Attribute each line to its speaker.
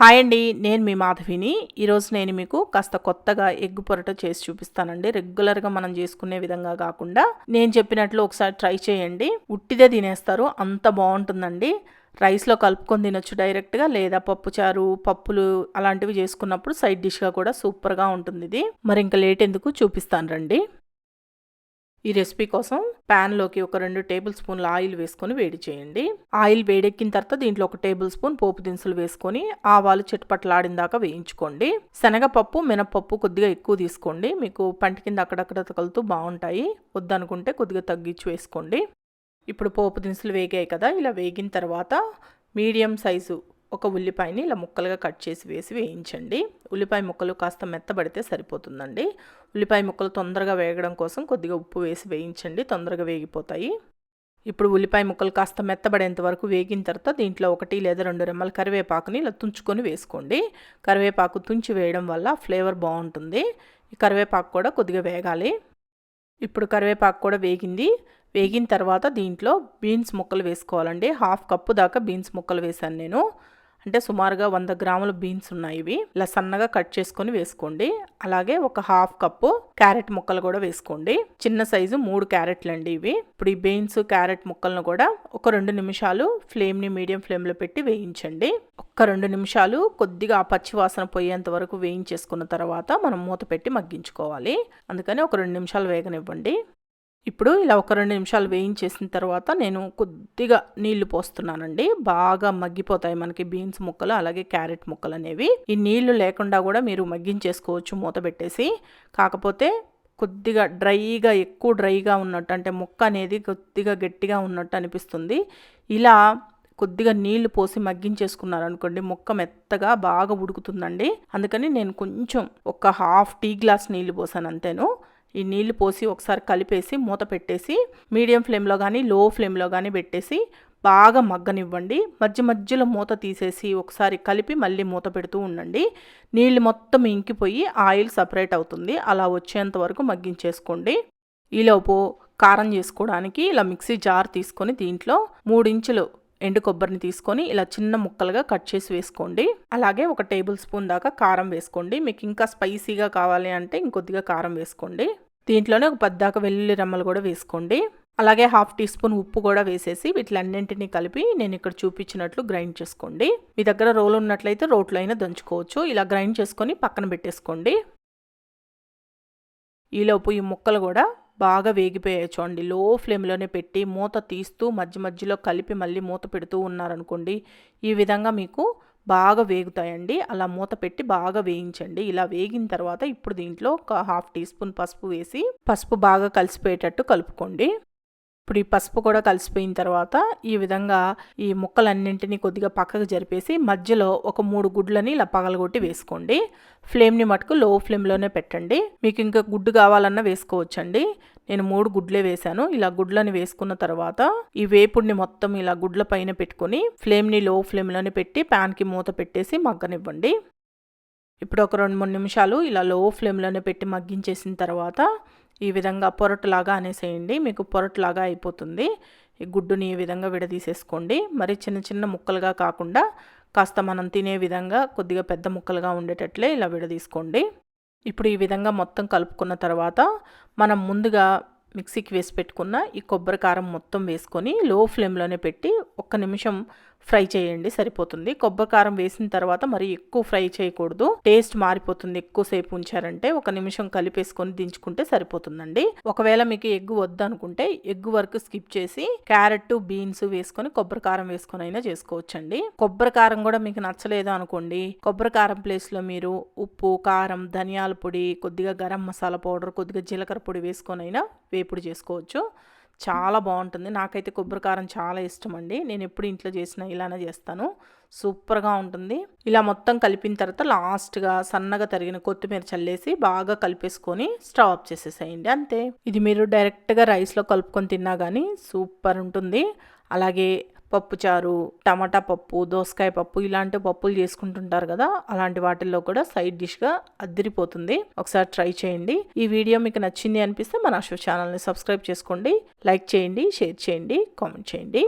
Speaker 1: Hi అండి నేను మీ మాధవిని. ఈరోజు నేను మీకు కాస్త కొత్తగా ఎగ్ పొరట చేసి చూపిస్తానండి. రెగ్యులర్గా మనం చేసుకునే విధంగా కాకుండా నేను చెప్పినట్లు ఒకసారి ట్రై చేయండి. ఉట్టిదే తినేస్తారు అంత బాగుంటుందండి. రైస్లో కలుపుకొని తినొచ్చు డైరెక్ట్గా లేదా పప్పుచారు పప్పులు అలాంటివి చేసుకున్నప్పుడు సైడ్ డిష్గా కూడా సూపర్గా ఉంటుంది ఇది మరి ఇంకా లేట్ ఎందుకు చూపిస్తాను రండి. ఈ రెసిపీ కోసం ప్యాన్లోకి ఒక రెండు టేబుల్ స్పూన్ల ఆయిల్ వేసుకొని వేడి చేయండి. ఆయిల్ వేడెక్కిన తర్వాత దీంట్లో ఒక టేబుల్ స్పూన్ పోపు దినుసులు వేసుకొని ఆవాలు చిట్పట్లాడిన దాకా వేయించుకోండి. శనగపప్పు మినపప్పు కొద్దిగా ఎక్కువ తీసుకోండి. మీకు పంట కింద అక్కడక్కడ తగులుతూ బాగుంటాయి. వద్దనుకుంటే కొద్దిగా తగ్గించి వేసుకోండి. ఇప్పుడు పోపు దినుసులు వేగాయి కదా ఇలా వేగిన తర్వాత మీడియం సైజు ఒక ఉల్లిపాయని ఇలా ముక్కలుగా కట్ చేసి వేసి వేయించండి. ఉల్లిపాయ ముక్కలు కాస్త మెత్తబడితే సరిపోతుందండి. ఉల్లిపాయ ముక్కలు తొందరగా వేగడం కోసం కొద్దిగా ఉప్పు వేసి వేయించండి. తొందరగా వేగిపోతాయి. ఇప్పుడు ఉల్లిపాయ ముక్కలు కాస్త మెత్తబడేంత వరకు వేగిన తర్వాత దీంట్లో ఒకటి లేదా రెండు రెమ్మల కరివేపాకుని ఇలా తుంచుకొని వేసుకోండి. కరివేపాకు తుంచి వేయడం వల్ల ఫ్లేవర్ బాగుంటుంది. ఈ కరివేపాకు కూడా కొద్దిగా వేగాలి. ఇప్పుడు కరివేపాకు కూడా వేగింది. వేగిన తర్వాత దీంట్లో బీన్స్ ముక్కలు వేసుకోవాలండి. హాఫ్ కప్పు దాకా బీన్స్ ముక్కలు వేశాను నేను. అంటే సుమారుగా వంద గ్రాముల బీన్స్ ఉన్నాయి ఇవి. ఇలా సన్నగా కట్ చేసుకొని వేసుకోండి. అలాగే ఒక హాఫ్ కప్పు క్యారెట్ ముక్కలు కూడా వేసుకోండి. చిన్న సైజు మూడు క్యారెట్లు అండి ఇవి. ఇప్పుడు ఈ బీన్స్ క్యారెట్ ముక్కలను కూడా ఒక రెండు నిమిషాలు ఫ్లేమ్ని మీడియం ఫ్లేమ్లో పెట్టి వేయించండి. ఒక్క రెండు నిమిషాలు కొద్దిగా పచ్చి వాసన పోయేంత వరకు వేయించేసుకున్న తర్వాత మనం మూత పెట్టి మగ్గించుకోవాలి. అందుకని ఒక రెండు నిమిషాలు వేగనివ్వండి. ఇప్పుడు ఇలా ఒక రెండు నిమిషాలు వేయించేసిన తర్వాత నేను కొద్దిగా నీళ్ళు పోస్తున్నానండి. బాగా మగ్గిపోతాయి మనకి బీన్స్ ముక్కలు అలాగే క్యారెట్ ముక్కలు అనేవి. ఈ నీళ్ళు లేకుండా కూడా మీరు మగ్గించేసుకోవచ్చు మూత పెట్టేసి. కాకపోతే కొద్దిగా డ్రైగా ఎక్కువ డ్రైగా ఉన్నట్టు అంటే ముక్క అనేది కొద్దిగా గట్టిగా ఉన్నట్టు అనిపిస్తుంది. ఇలా కొద్దిగా నీళ్ళు పోసి మగ్గించేసుకున్నారనుకోండి ముక్క మెత్తగా బాగా ఉడుకుతుందండి. అందుకని నేను కొంచెం ఒక హాఫ్ టీ గ్లాస్ నీళ్ళు పోసాను అంతేను. ఈ నీళ్ళు పోసి ఒకసారి కలిపేసి మూత పెట్టేసి మీడియం ఫ్లేమ్లో కానీ లో ఫ్లేమ్లో కానీ పెట్టేసి బాగా మగ్గనివ్వండి. మధ్య మధ్యలో మూత తీసేసి ఒకసారి కలిపి మళ్ళీ మూత పెడుతూ ఉండండి. నీళ్ళు మొత్తం ఇంకిపోయి ఆయిల్ సపరేట్ అవుతుంది. అలా వచ్చేంత వరకు మగ్గించేసుకోండి. ఈలోపు కారం చేసుకోవడానికి ఇలా మిక్సీ జార్ తీసుకొని దీంట్లో మూడించులు ఎండు కొబ్బరిని తీసుకొని ఇలా చిన్న ముక్కలుగా కట్ చేసి వేసుకోండి. అలాగే ఒక టేబుల్ స్పూన్ దాకా కారం వేసుకోండి. మీకు ఇంకా స్పైసీగా కావాలి అంటే ఇంకొద్దిగా కారం వేసుకోండి. దీంట్లోనే ఒక పద్దాక వెల్లుల్లి రమ్మలు కూడా వేసుకోండి. అలాగే హాఫ్ టీ స్పూన్ ఉప్పు కూడా వేసేసి వీటిలన్నింటినీ కలిపి నేను ఇక్కడ చూపించినట్లు గ్రైండ్ చేసుకోండి. మీ దగ్గర రోలు ఉన్నట్లయితే రోట్లో అయినా దంచుకోవచ్చు. ఇలా గ్రైండ్ చేసుకొని పక్కన పెట్టేసుకోండి. ఈలోపు ఈ ముక్కలు కూడా బాగా వేగిపోయాయి చూడండి లో ఫ్లేమ్లోనే పెట్టి మూత తీస్తూ మధ్య మధ్యలో కలిపి మళ్ళీ మూత పెడుతూ ఉన్నారనుకోండి ఈ విధంగా మీకు బాగా వేగుతాయండి. అలా మూత పెట్టి బాగా వేయించండి. ఇలా వేగిన తర్వాత ఇప్పుడు దీంట్లో ఒక హాఫ్ టీ స్పూన్ పసుపు వేసి పసుపు బాగా కలిసిపోయేటట్టు కలుపుకోండి. ఇప్పుడు ఈ పసుపు కూడా కలిసిపోయిన తర్వాత ఈ విధంగా ఈ ముక్కలన్నింటినీ కొద్దిగా పక్కకు జరిపేసి మధ్యలో ఒక మూడు గుడ్లని ఇలా పగలగొట్టి వేసుకోండి. ఫ్లేమ్ని మటుకు లో ఫ్లేమ్లోనే పెట్టండి. మీకు ఇంకా గుడ్డు కావాలన్నా వేసుకోవచ్చండి. నేను మూడు గుడ్లే వేశాను. ఇలా గుడ్లని వేసుకున్న తర్వాత ఈ వేపుడిని మొత్తం ఇలా గుడ్ల పైన పెట్టుకొని ఫ్లేమ్ని లో ఫ్లేమ్లోనే పెట్టి ప్యాన్కి మూత పెట్టేసి మగ్గనివ్వండి. ఇప్పుడు ఒక రెండు మూడు నిమిషాలు ఇలా లో ఫ్లేమ్లోనే పెట్టి మగ్గించేసిన తర్వాత ఈ విధంగా పొరటులాగా అనేసేయండి. మీకు పొరటులాగా అయిపోతుంది. ఈ గుడ్డుని ఈ విధంగా విడదీసేసుకోండి. మరి చిన్న చిన్న ముక్కలుగా కాకుండా కాస్త మనం తినే విధంగా కొద్దిగా పెద్ద ముక్కలుగా ఉండేటట్లే ఇలా విడదీసుకోండి. ఇప్పుడు ఈ విధంగా మొత్తం కలుపుకున్న తర్వాత మనం ముందుగా మిక్సీకి వేసి పెట్టుకున్న ఈ కొబ్బరి కారం మొత్తం వేసుకొని లో ఫ్లేమ్లోనే పెట్టి ఒక్క నిమిషం ఫ్రై చేయండి సరిపోతుంది. కొబ్బరి కారం వేసిన తర్వాత మరి ఎక్కువ ఫ్రై చేయకూడదు. టేస్ట్ మారిపోతుంది. ఎక్కువసేపు ఉంచారంటే ఒక నిమిషం కలిపేసుకొని దించుకుంటే సరిపోతుందండి. ఒకవేళ మీకు ఎగ్గు వద్దనుకుంటే ఎగ్గు వరకు స్కిప్ చేసి క్యారెట్ బీన్స్ వేసుకొని కొబ్బరి కారం వేసుకొని అయినా చేసుకోవచ్చండి. కొబ్బరి కారం కూడా మీకు నచ్చలేదు అనుకోండి. కొబ్బరి కారం ప్లేస్లో మీరు ఉప్పు కారం ధనియాల పొడి కొద్దిగా గరం మసాలా పౌడర్ కొద్దిగా జీలకర్ర పొడి వేసుకొని అయినా వేపుడు చేసుకోవచ్చు. చాలా బాగుంటుంది. నాకైతే కొబ్బరికారం చాలా ఇష్టం అండి నేను ఎప్పుడు ఇంట్లో చేసిన ఇలానే చేస్తాను. సూపర్గా ఉంటుంది. ఇలా మొత్తం కలిపిన తర్వాత లాస్ట్గా సన్నగా తరిగిన కొత్తిమీర చల్లేసి బాగా కలిపేసుకొని స్టవ్ ఆఫ్ చేసేసేయండి. అంతే. ఇది మీరు డైరెక్ట్గా రైస్లో కలుపుకొని తిన్నా కానీ సూపర్ ఉంటుంది. అలాగే పప్పుచారు టమాటా పప్పు దోసకాయ పప్పు ఇలాంటి పప్పులు చేసుకుంటుంటారు కదా అలాంటి వాటిల్లో కూడా సైడ్ డిష్గా అద్దరిపోతుంది. ఒకసారి ట్రై చేయండి. ఈ వీడియో మీకు నచ్చింది అనిపిస్తే మన అశోక్ ఛానల్ని సబ్స్క్రైబ్ చేసుకోండి లైక్ చేయండి షేర్ చేయండి కామెంట్ చేయండి.